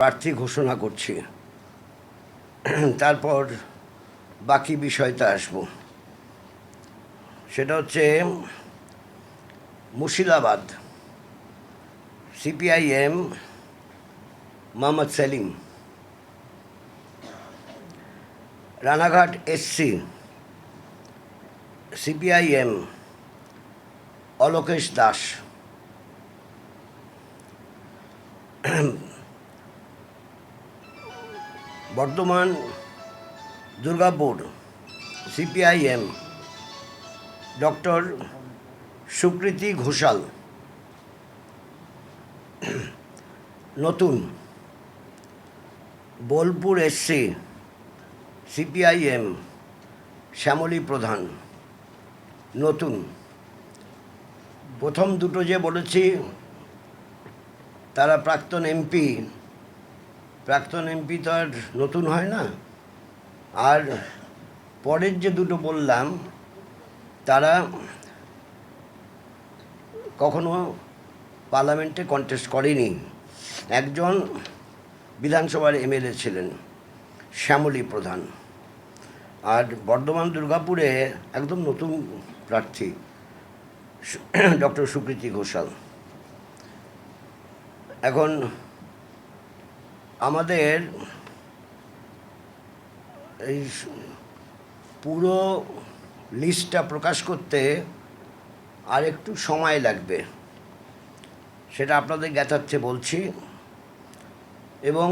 প্রার্থী ঘোষণা করছি। তারপর বাকি বিষয়টা আসব। সেটা হচ্ছে Murshidabad CPIM Mohammad Selim. Ranaghat SC CPIM Alokesh Das. Bardhaman Durgapur CPIM doctor Sukriti Ghoshal নতুন বোলপুর এসসি সিপিআইএম শ্যামলী প্রধান নতুন। প্রথম দুটো যে বলেছি, তারা প্রাক্তন এমপি প্রাক্তন এমপি তো আর নতুন হয় না। আর পরের যে দুটো বললাম, তারা কখনো পার্লামেন্টে কন্টেস্ট করেনি। একজন বিধানসভার এমএলএ ছিলেন, শ্যামলী প্রধান। আর বর্ধমান দুর্গাপুরে একদম নতুন প্রার্থী ডক্টর সুকৃতি ঘোষাল। এখন আমাদের এই পুরো লিস্টটা প্রকাশ করতে আর একটু সময় লাগবে, সেটা আপনাদের জ্ঞাতার্থে বলছি। এবং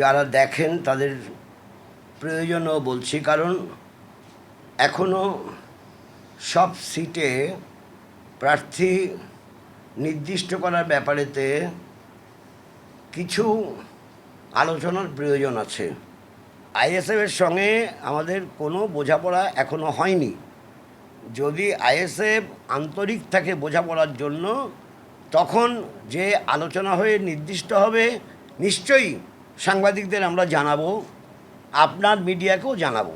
যারা দেখেন তাদের প্রয়োজনও বলছি, কারণ এখনও সব সিটে প্রার্থী নির্দিষ্ট করার ব্যাপারেতে কিছু আলোচনার প্রয়োজন আছে। আইএসএফের সঙ্গে আমাদের কোনো বোঝাপড়া এখনও হয়নি। যদি আইএসএফ আন্তরিক থাকে বোঝাপড়ার জন্য, তখন যে আলোচনা হয়ে নির্দিষ্ট হবে, নিশ্চয়ই সাংবাদিকদের আমরা জানাব, আপনার মিডিয়াকেও জানাব।